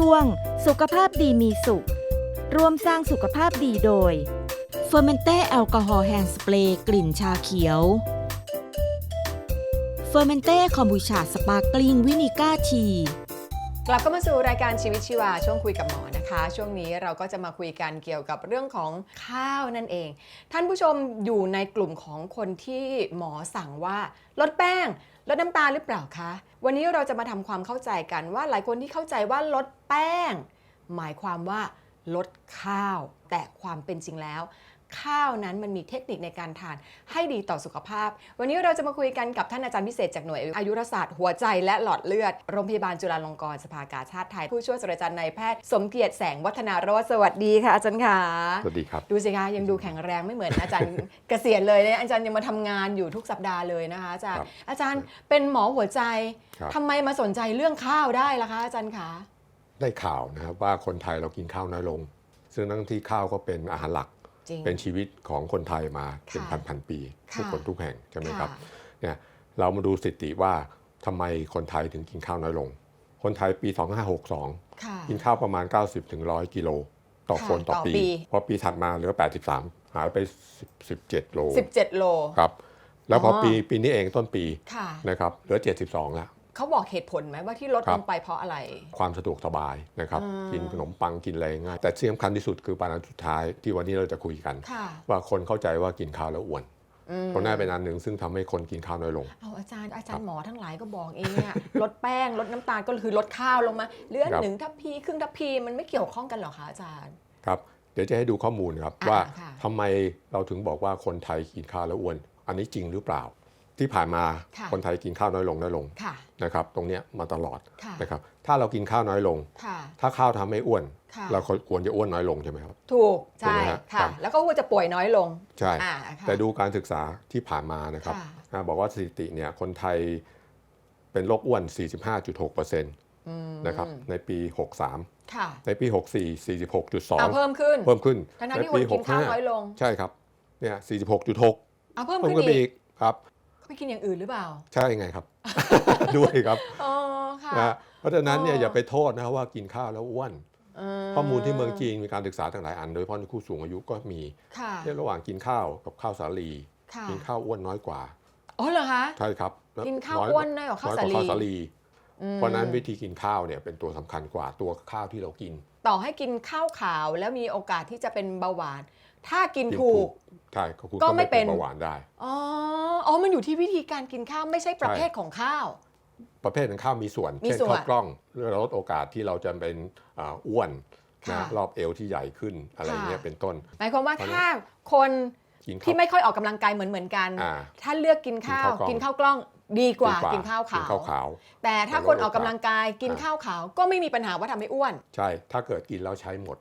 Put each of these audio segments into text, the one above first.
ช่วง สุขภาพดีมีสุข ร่วมสร้างสุขภาพดีโดยเฟอร์เมนเต้แอลกอฮอล์แฮนด์สเปรย์กลิ่นชาเขียวเฟอร์เมนเต้คอมบูชาสปาร์กลิงวินิก้าทีกลับเข้ามาสู่รายการชีวิตชีวาช่วงคุยกับหมอนะคะ ช่วงนี้เราก็จะมาคุยกันเกี่ยวกับเรื่องของข้าวนั่นเอง ท่านผู้ชมอยู่ในกลุ่มของคนที่หมอสั่งว่าลดแป้ง ลดน้ำตาลหรือเปล่าคะ วันนี้เราจะมาทำความเข้าใจกันว่าหลายคนที่เข้าใจว่าลดแป้ง หมายความว่าลดข้าว แต่ความเป็นจริงแล้ว ข้าวนั้นมันมีเทคนิคในการทานให้ดีต่อสุขภาพ วันนี้เราจะมาคุยกันกับท่านอาจารย์พิเศษจากหน่วยอายุรศาสตร์หัวใจและหลอดเลือด โรงพยาบาลจุฬาลงกรณ์สภากาชาติไทย ผู้ช่วยศาสตราจารย์นายแพทย์สมเกียรติแสงวัฒนารสสวัสดีค่ะอาจารย์ค่ะสวัสดีครับ ดูสิคะยังดูแข็งแรงไม่เหมือนอาจารย์เกษียณเลยนะอาจารย์ยังมาทำงานอยู่ทุกสัปดาห์เลยนะคะอาจารย์ครับอาจารย์เป็นหมอหัวใจครับทำไมมาสนใจเรื่องข้าวได้ล่ะคะ อาจารย์คะได้ข่าวนะครับว่าคนไทยเรากินข้าวน้อยลง ซึ่งทั้งที่ข้าวก็เป็นอาหารหลักจริง เป็นชีวิตของคนไทยมาเป็นค่ะพันพันๆปีค่ะทุกคนทุกแห่งใช่ไหมครับค่ะเนี่ยเรามาดูสถิติว่าทำไมคนไทยถึงกินข้าวน้อยลง คนไทยปี 2562ค่ะกินข้าวประมาณ 90ถึง100กิโลต่อค่ะคนต่อต่อปีปี พอปีถัดมาเหลือ 83 หายไป10 17โล 17 โล ครับ แล้วพอออปีปีนี้เองต้นปีค่ะนะครับเหลือ 72 แล้ว เขาบอกเหตุผลไหมว่าที่ลดครัลบงไปเพราะอะไร ความสะดวกสบายนะครับอืมกินขนมปังกินอะไรง่าย แต่ที่สำคัญที่สุดคือประเด็นสุดท้ายที่วันนี้เราจะคุยกันค่ะว่าคนเข้าใจว่ากินข้าวแล้วอ้วนอืมตรงนี้เป็นอันหนึ่งซึ่งทำให้คนกินข้าวน้อยลง เอาอาจารย์อาจารครัย์บหมอทั้งหลายก็บอกเองอะลดแป้งลดน้ำตาลก็คือลดข้าวลงมาเหลือครับหนึ่งทัพพีครึ่งทัพพีมันไม่เกี่ยวข้องกันเหรอคะอาจารย์ ครับ เดี๋ยวจะให้ดูข้อมูลครับอ่าว่าค่ะทำไมเราถึงบอกว่าคนไทยกินข้าวแล้วอ้วน อันนี้จริงหรือเปล่า ที่ผ่านมาค่ะคนไทยกินข้าวน้อยลงน้อยลงค่ะนะครับตรงเนี้ยมาตลอดค่ะนะครับถ้าเรากินข้าวน้อยลง ค่ะถ้าข้าวทำให้อ้วน ค่ะเราควรจะอ้วนน้อยลงใช่ไหมครับ ถูกถูกใช่ไหมฮะครัค่ะ บ แล้วก็ว่าจะป่วยน้อยลงใช่ อ่าค่ะแต่ดูการศึกษาที่ผ่านมานะครับค่ะนะบอกว่าสถิติเนี่ยคนไทยเป็นโรคอ้วน 45.6%นอืมะครับในปี 63 ค่ะในปี 64 46.2เอาเพิ่มขึ้นเพิ่มขึ้นทั้งๆในที่คนกินข้าวน้อยลง ใช่ครับเนี่ย46.6 เอาเพิ่มเพิ่มขึ้นขึ้นไปอีอีกกครับเขา ไปกินอย่างอื่นหรือเปล่า ใช่ไงครับ ด้วยครับอ๋อค่ะ นะเพราะฉะนั้นเนี่ยอ๋อออ ย่าไปโทษนะครับว่ากินข้าวแล้วอ้วนข้อมูลที่เมืองจีนมีการศึกษาต่างหลายอัน โดยเฉพาะในผู้สูงอายุก็มีค่ะเทียบระหว่างกินข้าวกับข้าวสาลี ค่ะกินข้าวอ้วนน้อยกว่า อ๋อเหรอคะ ใช่ครับแล้กินข้าวอยอ้วนน้อยกว่าข้าวน้อยสากว่าลีข้าวสาลี อืมเพราะฉะนั้นวิธีกินข้าวเนี่ยเป็นตัวสำคัญกว่าตัวข้าวที่เรากินต่อให้กินข้าวขาวแล้วมีโอกาสที่จะเป็นเบาหวาน ถ้ากินกินถูก ใช่ก็คุณก็ก็ไม่ไม่เป็เป็นน เบาหวานได้ อ๋อ อ๋อ มันอยู่ที่วิธีการกินข้าวไม่ใช่ประใช่เภทของข้าว ประเภทของข้าวมีส่วน มีเช่นส่วนข้าวกล้องลดโอกาสที่เราจะเป็นอ่าอ้วนค่ะ นะรอบเอวที่ใหญ่ขึ้นอะไรค่ะเงี้ยเป็นต้น หมายความว่าเพราะฉะนั้นถ้าคนกินข้าว ที่ไม่ค่อยออกกำลังกายเหมือนเหมือนๆกัน อ่าถ้าเลือกกินข้าว กิกินนข้าข้าววกล้องดีกว่าดีกินข้าวขาวกินข้าว ขาว แต่ถ้าแล้วคนลดออกกำลังกายกินอ่า ข้าวขาวก็ไม่มีปัญหาว่าทำให้อ้วนใช่ ถ้าเกิดกินแล้วใช้หมด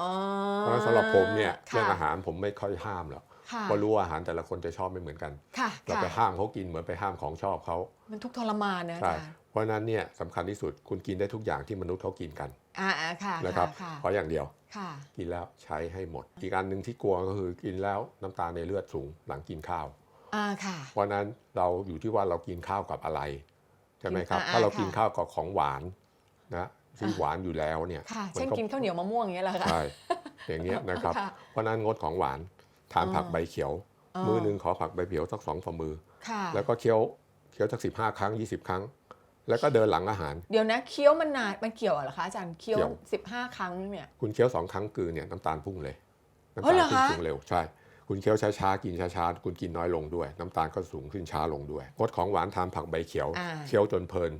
อ๋อเพราะฉะนั้นสำหรับผมเนี่ยค่ะเรื่องอาหารผมไม่ค่อยห้ามหรอกค่ะ เพราะรู้ว่าอาหารแต่ละคนจะชอบไม่เหมือนกันค่ะเราค่ะไปห้ามเขากินเหมือนไปห้ามของชอบเขา มันทุกข์ทรมานนะอาใช่จารย์เพราะฉะนั้นเนี่ยสำคัญที่สุดคุณกินได้ทุกอย่างที่มนุษย์เขากินกันอ่าอ่าค่ะนะครับค่ะเพราะอย่างเดียวค่ะกินแล้วใช้ให้หมด อีกอันหนึ่งที่กลัวก็คือกินแล้วน้ำตาลในเลือดสูงหลังกินข้าวอ่าค่ะเพราะฉะนั้นเราอยู่ที่ว่าเรากินข้าวกับอะไรใช่ไหมครับอ่าถ้าเราค่ะกินข้าวกับของหวานนะที่หวานอยู่แล้วเนี่ยค่ะมัเช่นก็กินข้าวเหนียวมะม่วงอย่างเงี้ยเหรอคะใช่อย่างเงี้ยนะครับค่ะเพราะฉะนั้นงดของหวาน ทานอ๋อผักใบเขียวอ๋อมือหนึ่งขอผักใบเขียวสักสองฝ่ามือค่ะแล้วก็เคี้ยวเคี้ยวสักสิบห้าครั้งยี่สิบครั้ง แล้วก็เดินหลังอาหาร เดี๋ยวนะเคี้ยวมันนานมันเกี่ยวเหรอคะอาจารย์เคี้ยวเกี่ยวสิบห้าครั้งเนี่ยคุณเคี้ยวสองครั้งคือเนี่ยน้ำตาลพุ่งเลยน้ำอ๋อตาลเหรอขึ้นคะสูงเร็วใช่ คุณเคี้ยวช้าๆกินช้าๆคุณกินน้อยลงด้วย น้ำตาลก็สูงขึ้นช้าลงด้วยงดของหวานทานผักใบเขียวอ่าเคี้ยวจนเพลิน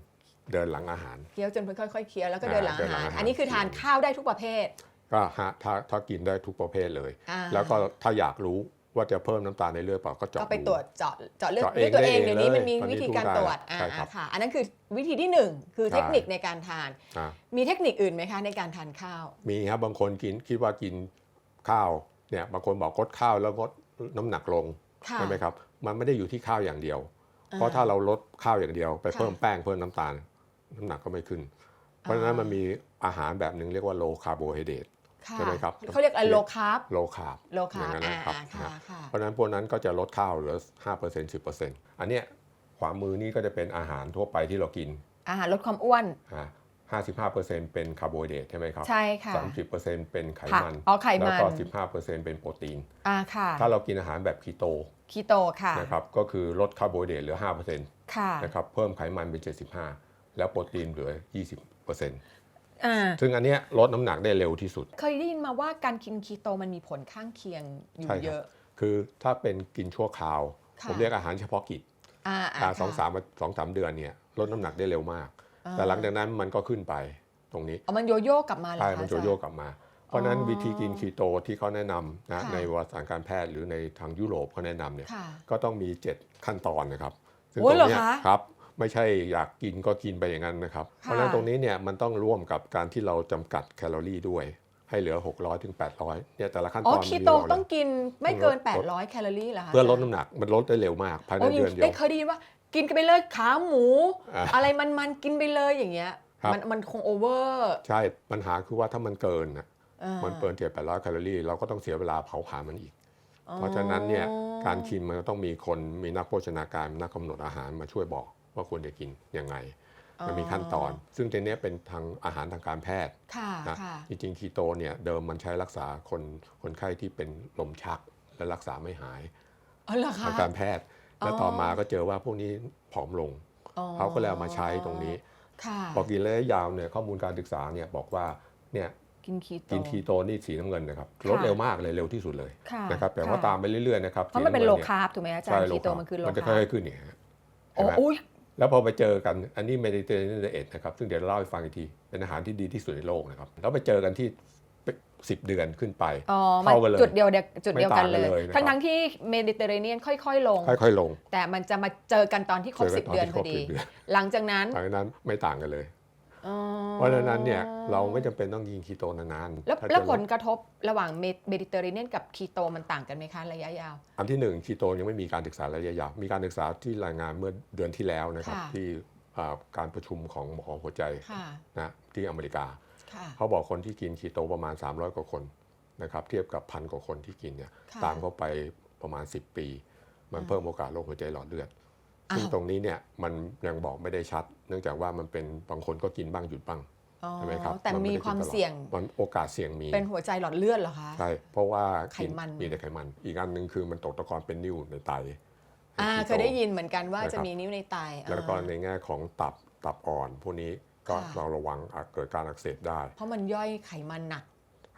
เดินหลังอาหารเคี้ยวจนค่อยๆเคี้ยวแล้วก็อ่าเดินหลังเดิอานหลังหารอาหาร อันนี้คือทานข้าวได้ทุกประเภท ก็ฮะถ้าถ้ากินได้ทุกประเภทเลย อ่า แล้วก็ถ้าอยากรู้ว่าจะเพิ่มน้ำตาลในเลือดเปล่าก็เจาะก็ไปดู ตรวจเจาะเจาะเลือดเจาะเองด้วยตัวเองได้เองเดี๋ยวนี้มันมีเลยวิธีการตอนนี้ตรวจพูดได้อ่าใช่ครับค่ะ อันนั้นคือวิธีที่หนึ่งคือใช่เทคนิคในการทาน อ่ามีเทคนิคอื่นไหมคะ ในการทานข้าว มีครับบางคนกินคิดว่ากินข้าวเนี่ยบางคนบอกงดข้าวแล้วงดน้ำหนักลงค่ะ ใช่ไหมครับ มันไม่ได้อยู่ที่ข้าวอย่างเดียว อ่าเพราะถ้าเราลดข้าวอย่างเดียว ไปค่ะเพิ่มแป้งเพิ่มน้ำตาล น้ำหนักก็ไม่ขึ้น เพราะฉะนั้นอ่ามั มันมีอาหารแบบหนึ่งเรียกว่า low carbohydrate ค่ะ ใช่ไหมครับเขาเรียกอะไรโลคาร์บ low carb โลคาอร์ย่าบงนั้นนะครับค่ะนะค่ะเพราะฉะนั้นพวกนั้นก็จะลดข้าวเหลือ5% 10%อันเนี้ยขวามือนี่ก็จะเป็นอาหารทั่วไปที่เรากิน อาหารลดความอ้วนอ่า55%เป็นคาร์โบไฮเดรตใช่ไหมครับ ใช่ค่ะ 30%เป็นไขผักมันอ๋อไขมัน แล้วก็ 15%เป็นโปรตีนอ่าค่ะ ถ้าเรากินอาหารแบบคีโต คีโตค่ะ นะครับ ก็คือลดคาร์โบไฮเดรตเหลือ 5%ค่ะ นะครับ เพิ่มไขมันเป็น 75 แล้วโปรตีนเหลือ 20% อ่าซึ่งอันเนี้ยลดน้ำหนักได้เร็วที่สุด เคยได้ยินมาว่าการกินคีโตมันมีผลข้างเคียงอยู่ใช่ครับ เยอะ คือถ้าเป็นกินชั่วคราว ค่ะ ผมเรียกอาหารเฉพาะกิจอ่าอ่าสองสามสองสามเดือนเนี่ยลดน้ำหนักได้เร็วมาก แต่หลังจากนั้นมันก็ขึ้นไปตรงนี้เอามันโยโย่กลับมาเหรอใช่คะมันโยโย่กลับมา เพราะฉะนั้นอ๋อวิธีกินคีโตที่เขาแนะนำนะค่ะ ในวารสารการแพทย์หรือในทางยุโรปเขาแนะนำเนี่ย ค่ะ ก็ต้องมี 7 ขั้นตอนนะครับซึ่งโอ้ตยรงเหรอเนี้ยคะ ครับ ไม่ใช่อยากกินก็กินไปอย่างนั้นนะครับ เพราะฉะนั้นค่ะตรงนี้เนี่ยมันต้องร่วมกับการที่เราจำกัดแคลอรี่ด้วย ให้เหลือ 600ถึง800เนี่ยแต่ละขั้นตอ๋ออนคีมีโตบอกเลยต้องกินไม่เกินลด800 แคลอรี่เหรอคะเพื่อลดน้ำหนักมันลดได้เร็วมากภายในโอ้ยเดือนเดียได้วเคยได้ยินว่ากินกันไปเลยขาหมูอ่าอะไรมันมันๆกินไปเลยอย่างเงี้ยครับมันมันคงโอเวอร์ใช่ปัญหาคือว่าถ้ามันเกินน่ะอ่ามันเกินเจ็ดแปดร้อยแคลอรี่ เราก็ต้องเสียเวลาเผาผลาญมันอีก เพราะฉะนั้นเนี่ยการกินมันก็ต้องมีคนมีนักโภชนาการนักกำหนดอาหารมาช่วยบอก ว่าควรจะกินยังไงมันมีขั้นตอน ซึ่งในเนี้ยเป็นทางอาหารทางการแพทย์ค่ะนะค่ะจริงๆคีโตเนี่ยเดิมมันใช้รักษาคนคนไข้ที่เป็นลมชักและรักษาไม่หายอ๋อเหรอคะทางการแพทย์ และอ๋อต่อมาก็เจอว่าพวกนี้ผอมลงอ๋อเขาก็เลยเอามาใช้ตรงนี้ค่ะพอกินระยะยาวเนี่ยข้อมูลการศึกษาเนี่ยบอกว่าเนี่ยกินคีโตกินคีโตนี่สีน้ำเงินนะครับค่ะลดเร็วมากเลยเร็วที่สุดเลยค่ะนะครับแต่ว่าค่ะตามไปเรื่อยๆนะครับเพราะมันเป็นสีโลำงิยคาร์บถูกไหมอาจารใช่ย์โลคีโตคาร์บมันคือโลมันจะคาค่ร์อบยๆขึ้นเนี่ยฮะโอ้เห็นไหมอุ้ย แล้วพอไปเจอกันอันนี้เมดิเตอร์เรเนียนเอ็ดนะครับซึ่งเดี๋ยวเล่าให้ฟังอีกที เป็นอาหารที่ดีที่สุดในโลกนะครับ แล้วไปเจอกันที่สิบเดือนขึ้นไปอ๋อมันเท่ากันเลยจุดเดียวเดียวจุดเดียวกันเลยไม่ต่างกันเลยนะครับทั้งทั้งๆที่เมดิเตอร์เรเนียนค่อยๆลง ค่อยๆลง แต่มันจะมาเจอกันตอนที่ครบเจอสิกับนตอนเดือนที่พครอบดี10เดือนหลังจากนั้นหลังจากนั้นไม่ต่างกันเลยอ๋อ เพราะฉะนั้นเนี่ยเราไม่จำเป็นต้องกินคีโตนานๆ แล้วถ้าแล้วจะผลกระทบระหว่างเมดิเตอร์เรเนียนกับคีโตมันต่างกันไหมคะระยะยาว อันที่หนึ่งคีโตยังไม่มีการศึกษาระยะยาว มีการศึกษาที่รายงานเมื่อเดือนที่แล้วนะครับค่ะที่อ่าการประชุมของหมอหัวใจค่ะนะที่อเมริกาค่ะเขาบอกคนที่กินคีโตประมาณ 300 กว่าคนนะครับเทียบกับพันกว่าคนที่กินเนี่ยค่ะตามเข้าไปประมาณ 10 ปี มันเพิ่มโอกาสโรคหัวใจหลอดเลือดอ้าว ซึ่งตรงนี้เนี่ยมันยังบอกไม่ได้ชัด เนื่องจากว่ามันเป็นบางคนก็กินบ้างหยุดบ้างอ๋อใช่ไหมครับแต่นไมีได้กินความตลอดเสี่ยงมันโอกาสเสี่ยงมี เป็นหัวใจหลอดเลือดเหรอคะใช่เพราะว่าไขกิมันมีแต่ไขมัน อีกอันหนึ่งคือมันตกตะกอนเป็นนิ่วในไตอ่าคีโตเคยได้ยินเหมือนกันว่านะครับจะมีนิ้วในไตแล้วก็อ่าในแง่ของตับตับอ่อนพวกนี้ก็ค่ะเราระวังอาจเกิดการอักเสบได้ เพราะมันย่อยไขมันหนัก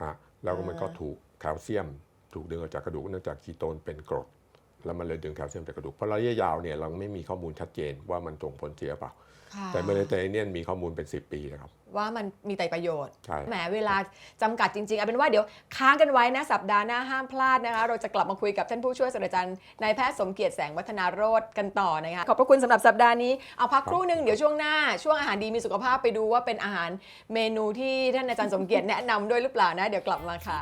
ฮะแล้วก็มันก็อ่าถูกแคลเซียม ถูกดึงออกจากกระดูกเนื่องจากคีโตนเป็นกรด แล้วมันเลยดึงแคลเซียมจากกระดูกเพราะระยะยาวเนี่ยเราไม่มีข้อมูลชัดเจนว่ามันส่งผลเสียเปล่า ค่ะแต่เมเลเตเนียนมีข้อมูลเป็น 10 ปีนะครับ ว่ามันมีแต่ประโยชน์ ใช่ แหมเวลาจำกัดจริงๆเอาเป็นว่าเดี๋ยวค้างกันไว้นะ สัปดาห์หน้าห้ามพลาดนะคะ เราจะกลับมาคุยกับท่านผู้ช่วยศาสตราจารย์นายแพทย์สมเกียรติแสงวัฒนาโรธกันต่อนะคะ ขอบพระคุณสำหรับสัปดาห์นี้ เอาพักครู่หนึ่งเดี๋ยวช่วงหน้า ช่วงอาหารดีมีสุขภาพไปดูว่าเป็นอาหารเมนูที่ท่านอาจารย์สมเกียรติแนะนำด้วยหรือเปล่านะ เดี๋ยวกลับมาค่ะ